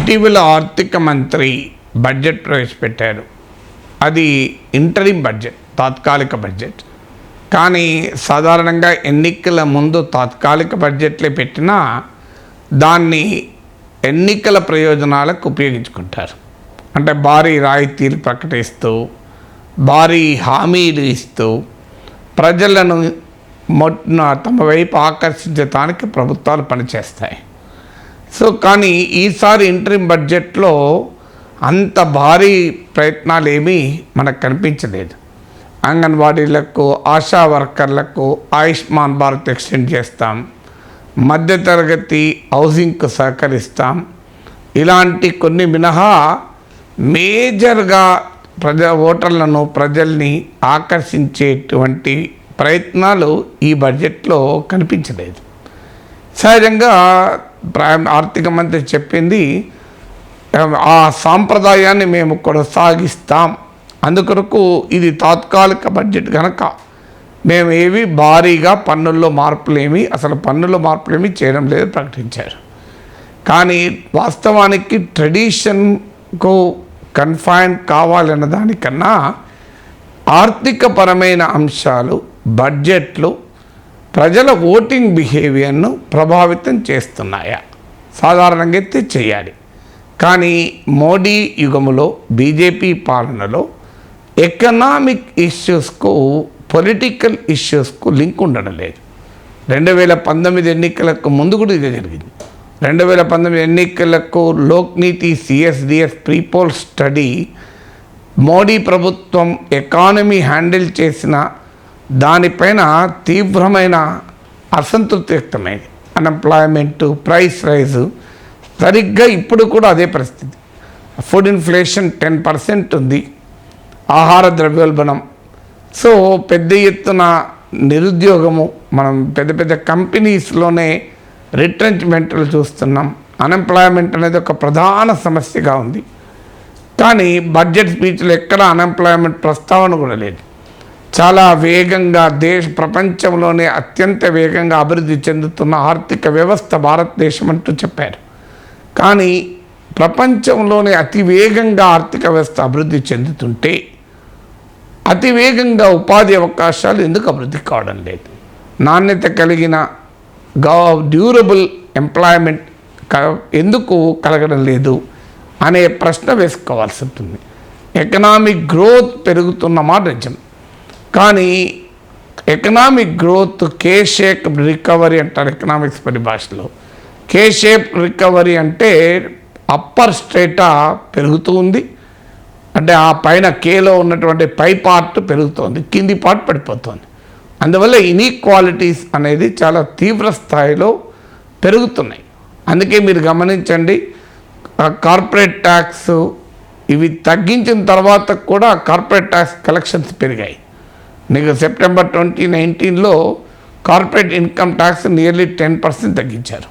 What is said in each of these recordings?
ఇటీవల ఆర్థిక మంత్రి బడ్జెట్ ప్రవేశపెట్టారు. అది ఇంటరిం బడ్జెట్ తాత్కాలిక బడ్జెట్. కానీ సాధారణంగా ఎన్నికల ముందు తాత్కాలిక బడ్జెట్లే పెట్టినా దాన్ని ఎన్నికల ప్రయోజనాలకు ఉపయోగించుకుంటారు. అంటే భారీ రాయితీలు ప్రకటిస్తూ భారీ హామీలు ఇస్తూ ప్రజలను మొట్న తమ వైపు ఆకర్షించడానికి ప్రభుత్వాలు పనిచేస్తాయి. సో కానీ ఈసారి ఇంటరిం బడ్జెట్లో అంత భారీ ప్రయత్నాలు ఏమీ మనకు కనిపించలేదు. అంగన్వాడీలకు ఆశా వర్కర్లకు ఆయుష్మాన్ భారత్ ఎక్స్టెండ్ చేస్తాం. మధ్యతరగతి హౌసింగ్కు సహకరిస్తాం. ఇలాంటి కొన్ని మినహా మేజర్గా ప్రజా ఓటర్లను ప్రజల్ని ఆకర్షించేటువంటి ప్రయత్నాలు ఈ బడ్జెట్లో కనిపించలేదు. సహజంగా ఆర్థిక మంత్రి చెప్పింది ఆ సాంప్రదాయాన్ని మేము కొనసాగిస్తాం. అందుకొరకు ఇది తాత్కాలిక బడ్జెట్ కనుక మేము ఏవి భారీగా పన్నుల్లో మార్పులేమి అసలు పన్నుల్లో మార్పులేమి చేయడం లేదు ప్రకటించారు. కానీ వాస్తవానికి ట్రెడిషన్కు కన్ఫైన్ కావాలన్న దానికన్నా ఆర్థికపరమైన అంశాలు బడ్జెట్లు ప్రజల ఓటింగ్ బిహేవియర్ను ప్రభావితం చేస్తున్నాయా? సాధారణంగా అయితే చేయాలి. కానీ మోడీ యుగములో బీజేపీ పాలనలో ఎకనామిక్ ఇష్యూస్కు పొలిటికల్ ఇష్యూస్కు లింక్ ఉండడం లేదు. రెండు వేల పంతొమ్మిది ఎన్నికలకు ముందు కూడా ఇదే జరిగింది. రెండు వేల పంతొమ్మిది ఎన్నికలకు Lokniti CSDS prepoll study Modi ప్రభుత్వం ఎకానమీ హ్యాండిల్ చేసిన దానిపైన తీవ్రమైన అసంతృప్తి వ్యక్తమైంది. అన్ఎంప్లాయ్మెంటు ప్రైస్ రైజు సరిగ్గా ఇప్పుడు కూడా అదే పరిస్థితి. ఫుడ్ ఇన్ఫ్లేషన్ టెన్ పర్సెంట్ ఉంది. ఆహార ద్రవ్యోల్బణం. సో పెద్ద ఎత్తున నిరుద్యోగము. మనం పెద్ద పెద్ద కంపెనీస్లోనే రిట్రెంచ్మెంట్లు చూస్తున్నాం. అన్ఎంప్లాయ్మెంట్ అనేది ఒక ప్రధాన సమస్యగా ఉంది. కానీ బడ్జెట్ స్పీచ్లో ఎక్కడ అన్ఎంప్లాయ్మెంట్ ప్రస్తావన కూడా లేదు. చాలా వేగంగా దేశ ప్రపంచంలోనే అత్యంత వేగంగా అభివృద్ధి చెందుతున్న ఆర్థిక వ్యవస్థ భారతదేశం అంటూ చెప్పారు. కానీ ప్రపంచంలోనే అతి వేగంగా ఆర్థిక వ్యవస్థ అభివృద్ధి చెందుతుంటే అతి వేగంగా ఉపాధి అవకాశాలు ఎందుకు అభివృద్ధి కావడం లేదు? నాణ్యత కలిగిన గా డ్యూరబుల్ ఎంప్లాయ్మెంట్ క- ఎందుకు కలగడం లేదు? అనే ప్రశ్న వేసుకోవాల్సి ఉంటుంది. ఎకనామిక్ గ్రోత్ పెరుగుతున్న మాట నిజం కానీ economic growth K shape recovery అంటారు ఎకనామిక్స్ పరిభాషలో. కే షేప్ రికవరీ అంటే అప్పర్ స్టేటా పెరుగుతూ ఉంది. అంటే ఆ పైన కేలో ఉన్నటువంటి పై పార్ట్ పెరుగుతోంది. కింది పార్ట్ పడిపోతుంది. అందువల్ల ఇనీక్వాలిటీస్ అనేది చాలా తీవ్ర స్థాయిలో పెరుగుతున్నాయి. అందుకే మీరు గమనించండి కార్పొరేట్ ట్యాక్స్ ఇవి తగ్గించిన తర్వాత కూడా కార్పొరేట్ ట్యాక్స్ కలెక్షన్స్ పెరిగాయి. నీకు సెప్టెంబర్ ట్వంటీ నైన్టీన్లో corporate income tax nearly ten percent తగ్గించారు.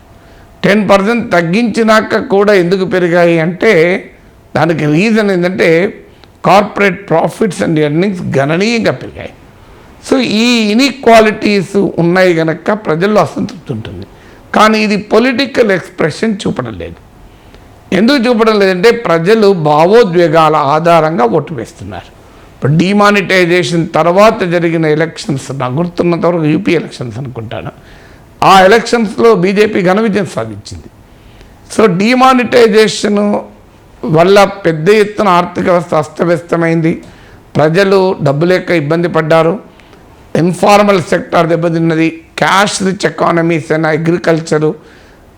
టెన్ పర్సెంట్ తగ్గించినాక కూడా ఎందుకు పెరిగాయి అంటే దానికి రీజన్ ఏంటంటే కార్పొరేట్ ప్రాఫిట్స్ అండ్ ఎర్నింగ్స్ గణనీయంగా పెరిగాయి. సో ఈ ఇన్ఈక్వాలిటీస్ ఉన్నాయి కనుక ప్రజల్లో అసంతృప్తి ఉంటుంది. కానీ ఇది పొలిటికల్ ఎక్స్ప్రెషన్ చూపడం లేదు. ఎందుకు చూపడం లేదంటే ప్రజలు భావోద్వేగాల ఆధారంగా ఓటు వేస్తున్నారు. డిమానిటైజేషన్ తర్వాత జరిగిన ఎలక్షన్స్ నాకు గుర్తున్నంత వరకు యూపీ ఎలక్షన్స్ అనుకుంటాను. ఆ ఎలక్షన్స్లో బీజేపీ ఘన విజయం సాధించింది. సో డిమానిటైజేషన్ వల్ల పెద్ద ఎత్తున ఆర్థిక వ్యవస్థ అస్తవ్యస్తమైంది. ప్రజలు డబ్బు లేక ఇబ్బంది పడ్డారు. ఇన్ఫార్మల్ సెక్టార్ దెబ్బతిన్నది. క్యాష్ రిచ్ ఎకానమీస్ అయిన అగ్రికల్చరు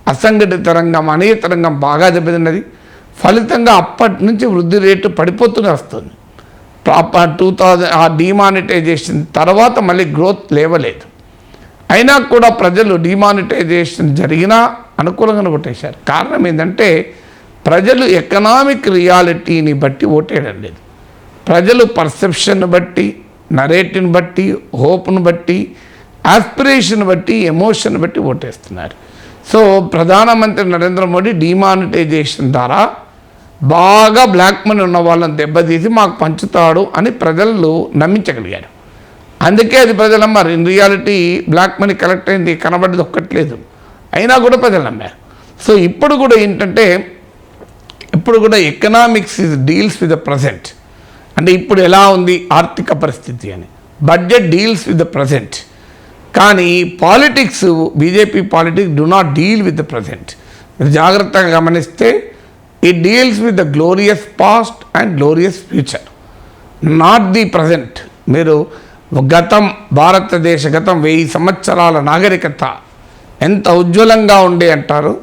అసంఘటిత రంగం అనేక రంగం బాగా దెబ్బతిన్నది. ఫలితంగా అప్పటి నుంచి వృద్ధి రేటు పడిపోతూనే వస్తుంది. టూ థౌజండ్ ఆ డిమానిటైజేషన్ తర్వాత మళ్ళీ గ్రోత్ లేవలేదు. అయినా కూడా ప్రజలు డిమానిటైజేషన్ జరిగినా అనుకూలంగా ఓటేశారు కారణం ఏంటంటే ప్రజలు ఎకనామిక్ రియాలిటీని బట్టి ఓటేయడం లేదు. ప్రజలు పర్సెప్షన్ బట్టి నరేటివ్ని బట్టి హోప్ను బట్టి ఆస్పిరేషన్ బట్టి ఎమోషన్ బట్టి ఓటేస్తున్నారు. సో ప్రధానమంత్రి నరేంద్ర మోడీ డిమానిటైజేషన్ ద్వారా బాగా బ్లాక్ మనీ ఉన్న వాళ్ళని దెబ్బతీసి మాకు పంచుతాడు అని ప్రజలు నమ్మించగలిగారు. అందుకే అది ప్రజలు నమ్మారు in reality black money collect అయింది కనబడ్డది ఒక్కట్లేదు అయినా కూడా ప్రజలు నమ్మారు. సో ఇప్పుడు కూడా ఏంటంటే ఇప్పుడు కూడా economics is deals with the present అంటే ఇప్పుడు ఎలా ఉంది ఆర్థిక పరిస్థితి అని. Budget deals with the present కానీ politics BJP politics do not deal with the present మీరు జాగ్రత్తగా గమనిస్తే ఈ deals with the glorious past and glorious future not the present మీరు గతం భారతదేశ గతం వెయ్యి సంవత్సరాల నాగరికత ఎంత ఉజ్వలంగా ఉండే అంటారు?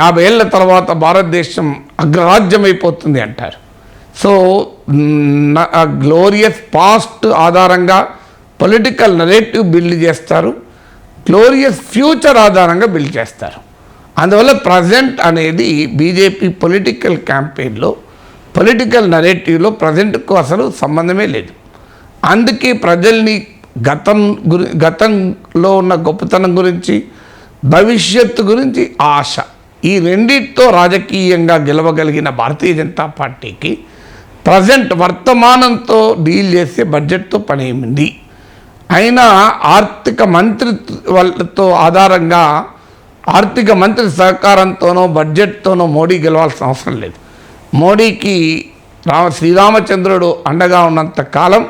యాభై ఏళ్ళ తర్వాత భారతదేశం అగ్రరాజ్యం అయిపోతుంది అంటారు సో గ్లోరియస్ పాస్ట్ ఆధారంగా పొలిటికల్ నరేటివ్ బిల్డ్ చేస్తారు. గ్లోరియస్ ఫ్యూచర్ ఆధారంగా బిల్డ్ చేస్తారు. అందువల్ల ప్రజెంట్ అనేది బీజేపీ పొలిటికల్ క్యాంపెయిన్లో పొలిటికల్ నరేటివ్లో ప్రజెంట్కు అసలు సంబంధమే లేదు. అందుకే ప్రజల్ని గతం గురి గతంలో ఉన్న గొప్పతనం గురించి భవిష్యత్తు గురించి ఆశ. ఈ రెండింటితో రాజకీయంగా గెలవగలిగిన భారతీయ జనతా పార్టీకి ప్రజెంట్ వర్తమానంతో డీల్ చేసే బడ్జెట్తో పని ఏమింది అయినా ఆర్థిక మంత్రిత్వాలతో ఆధారంగా ఆర్థిక మంత్రి సహకారంతోనో బడ్జెట్తోనో మోడీ గెలవాల్సిన అవసరం లేదు. మోడీకి రామ శ్రీరామచంద్రుడు అండగా ఉన్నంత కాలం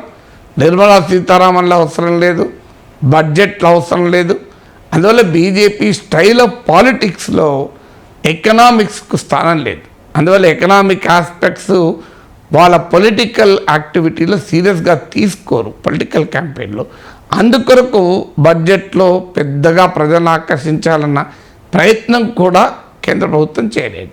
నిర్మలా సీతారామన్ల అవసరం లేదు బడ్జెట్లో అవసరం లేదు. అందువల్ల బీజేపీ స్టైల్ ఆఫ్ పాలిటిక్స్లో ఎకనామిక్స్కు స్థానం లేదు. అందువల్ల ఎకనామిక్ ఆస్పెక్ట్స్ వాళ్ళ పొలిటికల్ యాక్టివిటీలో సీరియస్గా తీసుకోరు పొలిటికల్ క్యాంపెయిన్లో. అందుకొరకు బడ్జెట్లో పెద్దగా ప్రజలను ఆకర్షించాలన్న ప్రయత్నం కూడా కేంద్ర ప్రభుత్వం చేయలేదు.